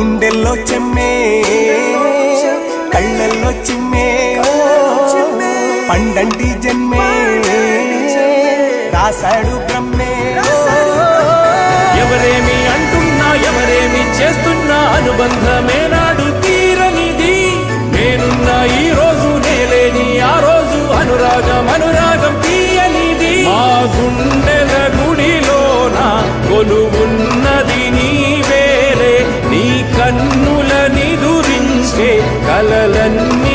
గుండెల్లో చెమ్మే కళ్ళల్లో చిమ్మే పండంటి జన్మే రాశాడు బ్రహ్మే. ఎవరేమి అంటున్నా ఎవరేమి చేస్తున్నా అనుబంధమే నాడు తీరనిది. నేనున్న ఈ రోజు నేలేని ఆ రోజు అనురాగం అనురాగం తీయనిది. మా గుండెల గుడిలోన కొలువు Kalalanni